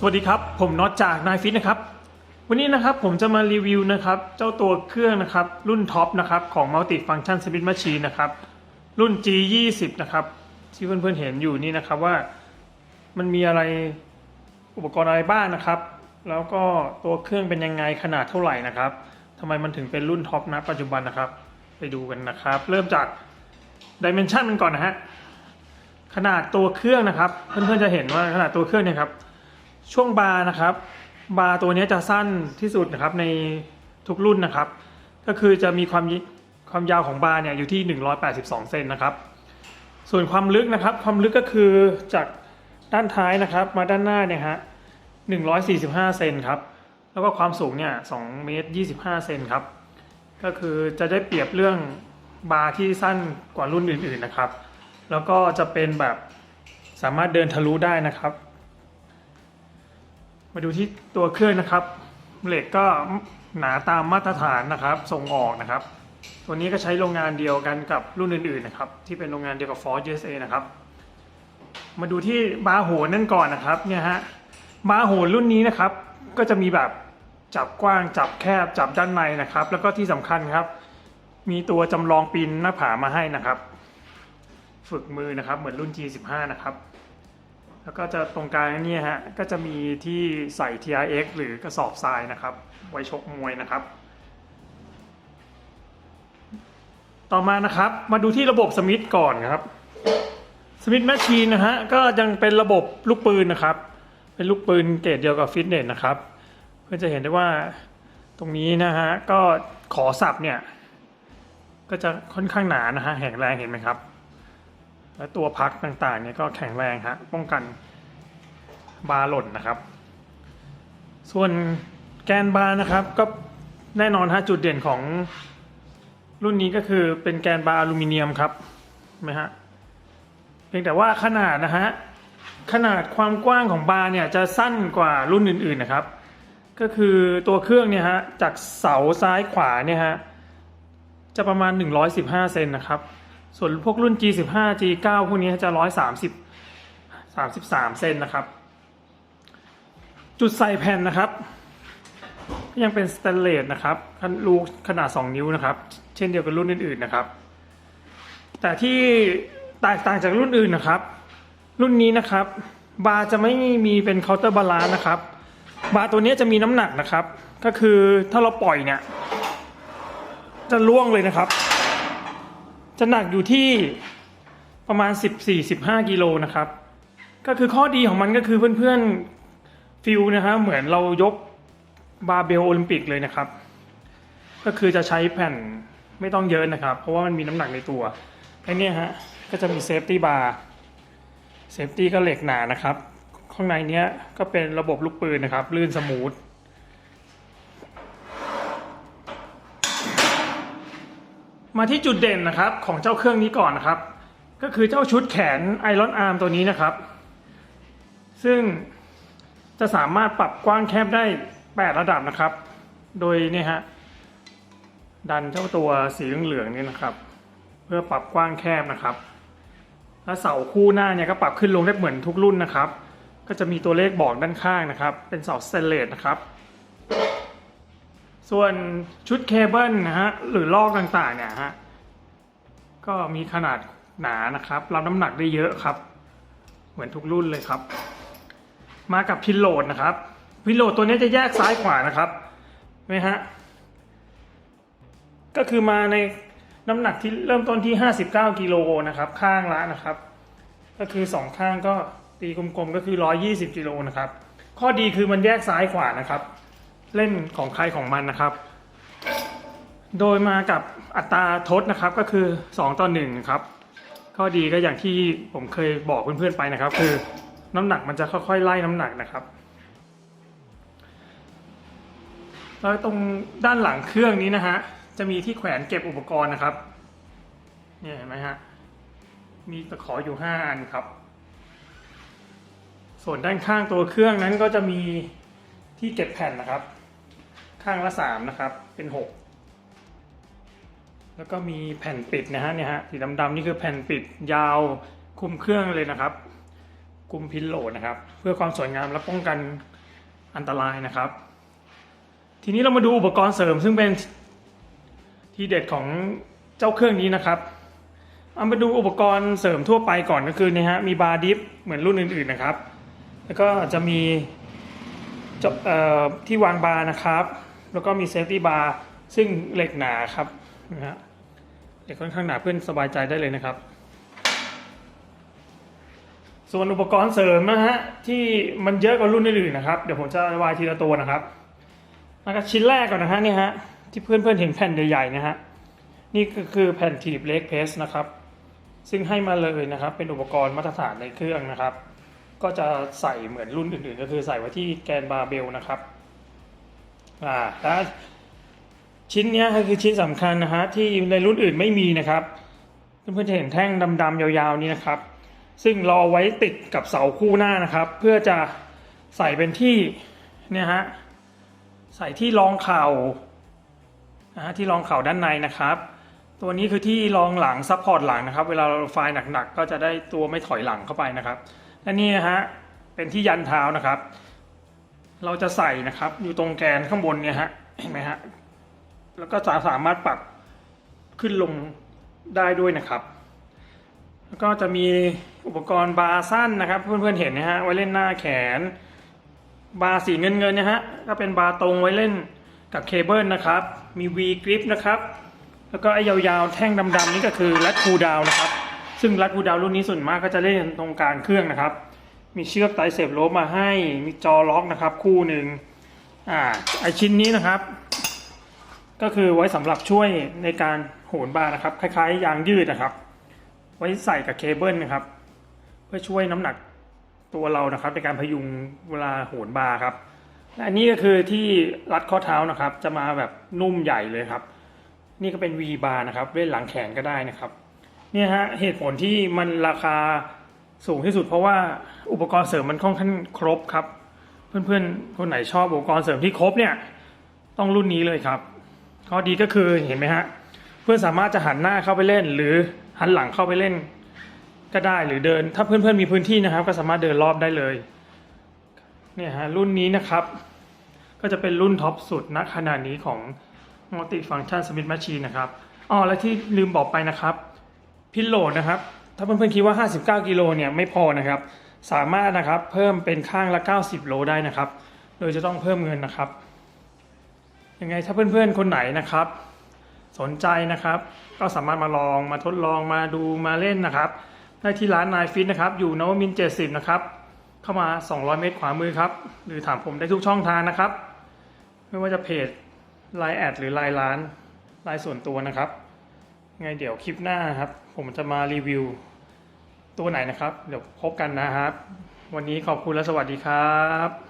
สวัสดีครับ ผมน็อตจากนายฟิตนะครับ วันนี้นะครับผมจะมารีวิวนะครับเจ้าตัวเครื่องนะครับรุ่นท็อปนะครับของ Multi Function Smith Machine นะครับรุ่น G20 นะครับที่เพื่อนๆเห็นอยู่นี่นะครับว่ามันมีอะไรอุปกรณ์อะไรบ้างนะครับ แล้วก็ตัวเครื่องเป็นยังไงขนาดเท่าไหร่นะครับทำไมมันถึงเป็นรุ่นท็อปนะปัจจุบันนะครับ ไปดูกันนะครับ เริ่มจากดิเมนชันมันก่อนนะฮะขนาดตัวเครื่องนะครับ เพื่อนๆจะเห็นว่าขนาดตัวเครื่องเนี่ยครับ ช่วงบาร์นะครับ บาร์ตัวนี้จะสั้นที่สุดนะครับในทุกรุ่นนะครับ ก็คือจะมีความความยาวของบาร์เนี่ยอยู่ที่ 182 เซนนะครับ ส่วนความลึกนะครับ ความลึกก็คือจากด้านท้ายนะครับ มาด้านหน้าเนี่ยฮะ 145 เซนครับ แล้วก็ความสูงเนี่ย2เมตร25 เซนครับ ก็คือจะได้เปรียบเรื่องบาร์ที่สั้นกว่ารุ่นอื่นๆนะครับ แล้วก็จะเป็นแบบสามารถเดินทะลุได้นะครับ มาดูที่ตัวเครื่องนะครับ เหล็กก็หนาตามมาตรฐานนะครับ ส่งออกนะครับ ตัวนี้ก็ใช้โรงงานเดียวกันกับรุ่นอื่นๆนะครับ ที่เป็นโรงงานเดียวกับ Ford USA นะครับ มาดูที่บาร์โหนนั่นก่อนนะครับเนี่ยฮะบาร์โหนรุ่นนี้นะครับ ก็จะมีแบบจับกว้างจับแคบจับด้านในนะครับ แล้วก็ที่สำคัญครับ มีตัวจำลองปีนหน้าผามาให้นะครับ ฝึกมือนะครับเหมือนรุ่น G15 นะครับ แล้วก็จะตรงกลางนี่ฮะก็จะมีที่ใส่ TRX หรือกระสอบทรายนะครับ ไว้ชกมวยนะครับ ต่อมานะครับมาดูที่ระบบสมิธก่อนครับสมิธแมชชีนนะฮะก็ยังเป็นระบบลูกปืนนะครับ เป็นลูกปืนเกรดเดียวกับฟิตเนสนะครับ เพื่อจะเห็นได้ว่าตรงนี้นะฮะก็ขอสับเนี่ยก็จะค่อนข้างหนานะฮะแข็งแรงเห็นไหมครับ และตัวพักต่างๆเนี่ยก็แข็งแรงฮะป้องกันบาหล่นนะครับ ส่วนแกนบาร์นะครับก็แน่นอนฮะจุดเด่นของรุ่นนี้ก็คือเป็นแกนบาร์อลูมิเนียมครับไหมฮะเพียงแต่ว่าขนาดนะฮะขนาดความกว้างของบาร์เนี่ยจะสั้นกว่ารุ่นอื่นๆนะครับ ก็คือตัวเครื่องเนี่ยฮะจากเสาซ้ายขวาเนี่ยฮะจะประมาณ 115 เซนนะครับ ส่วนพวกรุ่น G15 G9 พวกนี้จะ 130 33 เซนนะครับ จุดใส่แผ่นนะครับยังเป็นสแตนเลสนะครับรูขนาด 2 นิ้วนะครับ เช่นเดียวกับรุ่นอื่นๆนะครับ แต่ที่แตกต่างจากรุ่นอื่นนะครับ รุ่นนี้นะครับ บาร์จะไม่มีเป็นเคาน์เตอร์บาลานซ์นะครับ บาร์ตัวนี้จะมีน้ำหนักนะครับ ก็คือถ้าเราปล่อยเนี่ย จะล่วงเลยนะครับ จะหนักอยู่ที่ประมาณ 14-15กิโลนะครับ ก็คือข้อดีของมันก็คือเพื่อนๆฟิลนะครับเหมือนเรายกบาร์เบลโอลิมปิกเลยนะครับ ก็คือจะใช้แผ่นไม่ต้องเยอะนะครับ เพราะว่ามันมีน้ำหนักในตัวไอ้เนี่ยฮะก็จะมีเซฟตี้บาร์เซฟตี้ก็เหล็กหนานะครับ ข้างในเนี้ยก็เป็นระบบลูกปืนนะครับ ลื่นสมูท มาที่จุดเด่นนะครับของเจ้าเครื่องนี้ก่อนนะครับ ก็คือเจ้าชุดแขนไอรอนอาร์มตัวนี้นะครับ ซึ่งจะสามารถปรับกว้างแคบได้ 8 ระดับนะครับ โดยเนี่ยฮะดันเจ้าตัวสีเหลืองๆนี่นะครับ เพื่อปรับกว้างแคบนะครับ แล้วเสาคู่หน้าเนี่ยก็ปรับขึ้นลงได้เหมือนทุกรุ่นนะครับ ก็จะมีตัวเลขบอกด้านข้างนะครับ เป็นเสาสเตนเลสนะครับ ส่วนชุดเคเบิลนะฮะหรือลอกต่างๆเนี่ยฮะก็มีขนาดหนานะครับรับน้ำหนักได้เยอะครับ เหมือนทุกรุ่นเลยครับ มากับพินโหลดนะครับพินโหลดตัวนี้จะแยกซ้ายขวานะครับเห็นไหมฮะก็คือมาในน้ำหนักที่เริ่มต้นที่ 59กิโลนะครับข้างละนะครับ ก็คือสองข้างก็ตีกลมๆก็คือ 120กิโลนะครับ ข้อดีคือมันแยกซ้ายขวานะครับ เล่นของใครของมันนะครับ โดยมากับอัตราทดนะครับก็คือ 2 ต่อ1ครับข้อดีก็อย่างที่ผมเคยบอกเพื่อนๆไปนะครับ คือน้ำหนักมันจะค่อยๆไล่น้ำหนักนะครับแล้วตรงด้านหลังเครื่องนี้นะฮะจะมีที่แขวนเก็บอุปกรณ์นะครับเนี่ยเห็นไหมฮะมีตะขออยู่ 5 อันครับ ส่วนด้านข้างตัวเครื่องนั้นก็จะมีที่เก็บแผ่นนะครับ ข้างละสามนะครับ เป็นหกแล้วก็มีแผ่นปิดนะฮะเนี่ยฮะสีดำๆนี่คือแผ่นปิดยาวคุมเครื่องเลยนะครับ คุมพินโหลดนะครับ เพื่อความสวยงามและป้องกันอันตรายนะครับ ทีนี้เรามาดูอุปกรณ์เสริมซึ่งเป็นทีเด็ดของเจ้าเครื่องนี้นะครับเอามาดูอุปกรณ์เสริมทั่วไปก่อนก็คือเนี่ยฮะมีบาร์ดิฟเหมือนรุ่นอื่นๆนะครับ แล้วก็จะมีจบเอ่อที่วางบาร์นะครับ แล้วก็มีเซฟตี้บาร์ซึ่งเหล็กหนาครับนะฮะเหล็กค่อนข้างหนาเพื่อนสบายใจได้เลยนะครับ ส่วนอุปกรณ์เสริมนะฮะที่มันเยอะกว่ารุ่นอื่นๆนะครับเดี๋ยวผมจะอธิบายทีละตัวนะครับแล้วก็ชิ้นแรกก่อนนะฮะนี่ฮะที่เพื่อนๆเห็นแผ่นใหญ่ๆนะฮะนี่ก็คือแผ่นทีบเล็กเพสนะครับ ซึ่งให้มาเลยนะครับ เป็นอุปกรณ์มาตรฐานในเครื่องนะครับ ก็จะใส่เหมือนรุ่นอื่นๆ ก็คือใส่ไว้ที่แกนบาร์เบลนะครับ อ่าแล้วชิ้นนี้คือชิ้นสำคัญนะฮะที่ในรุ่นอื่นไม่มีนะครับ เพื่อนๆจะเห็นแท่งดำๆยาวๆนี้นะครับ ซึ่งรอไว้ติดกับเสาคู่หน้านะครับ เพื่อจะใส่เป็นที่เนี่ยฮะใส่ที่รองเข่านะฮะที่รองเข่าด้านในนะครับ ตัวนี้คือที่รองหลังซัพพอร์ตหลังนะครับ เวลาเราไฟล์หนักๆก็จะได้ตัวไม่ถอยหลังเข้าไปนะครับและนี่นะฮะเป็นที่ยันเท้านะครับ เราจะใส่นะครับ อยู่ตรงแกนข้างบนเนี่ยฮะเห็นไหมฮะแล้วก็จะสามารถปรับขึ้นลงได้ด้วยนะครับ แล้วก็จะมีอุปกรณ์บาร์สั้นนะครับ เพื่อนๆเห็นนะฮะไว้เล่นหน้าแขน บาร์สีเงินเงินๆนะฮะก็เป็นบาร์ตรงไว้เล่นกับเคเบิลนะครับ มี V grip นะครับ แล้วก็ไอ้ยาวๆแท่งดำๆนี่ก็คือรัดคูดาวนะครับ ซึ่งรัดคูดาวรุ่นนี้ส่วนมากก็จะเล่นตรงกลางเครื่องนะครับ มีเชือกไตเสพโลบมาให้ มีจอล็อกนะครับ คู่หนึ่งอ่าไอชิ้นนี้นะครับ ก็คือไว้สำหรับช่วยในการโหนบาร์นะครับ คล้ายๆ ยางยืดนะครับ ไว้ใส่กับเคเบิลนะครับ เพื่อช่วยน้ำหนักตัวเรานะครับ ในการพยุงเวลาโหนบาร์ครับและอันนี้ก็คือที่รัดข้อเท้านะครับ จะมาแบบนุ่มใหญ่เลยครับ นี่ก็เป็น V bar นะครับเล่นหลังแขนก็ได้นะครับ เนี่ยฮะเหตุผลที่มันราคา สูงที่สุดเพราะว่าอุปกรณ์เสริมมันค่อนข้างครบครับ เพื่อนๆ คนไหนชอบอุปกรณ์เสริมที่ครบเนี่ยต้องรุ่นนี้เลยครับข้อดีก็คือเห็นไหมฮะเพื่อนสามารถจะหันหน้าเข้าไปเล่น หรือหันหลังเข้าไปเล่น ก็ได้หรือเดิน ถ้าเพื่อนๆมีพื้นที่นะครับ ก็สามารถเดินรอบได้เลยเนี่ยฮะรุ่นนี้นะครับ ก็จะเป็นรุ่นท็อปสุดณขณะนี้ของ Multi Function Smith Machine นะครับอ๋อและที่ลืมบอกไปนะครับ พินโหลดนะครับ ถ้าเพื่อนๆคิดว่า 59 กิโลเนี่ยไม่พอนะครับ สามารถนะครับเพิ่มเป็นข้างละ 90 โลได้นะครับ โดยจะต้องเพิ่มเงินนะครับ ยังไงถ้าเพื่อนๆคนไหนนะครับ สนใจนะครับ ก็สามารถมาลองมาทดลองมาดูมาเล่นนะครับ ได้ที่ร้านนายฟิตนะครับ อยู่นวมินทร์70นะครับเข้ามา 200 เมตรขวามือครับ หรือถามผมได้ทุกช่องทางนะครับ ไม่ว่าจะเพจไลน์แอดหรือไลน์ร้านไลน์ส่วนตัวนะครับ ไงเดี๋ยวคลิปหน้าครับ ผมจะมารีวิวตัวไหนนะครับ เดี๋ยวพบกันนะครับ วันนี้ขอบคุณและสวัสดีครับ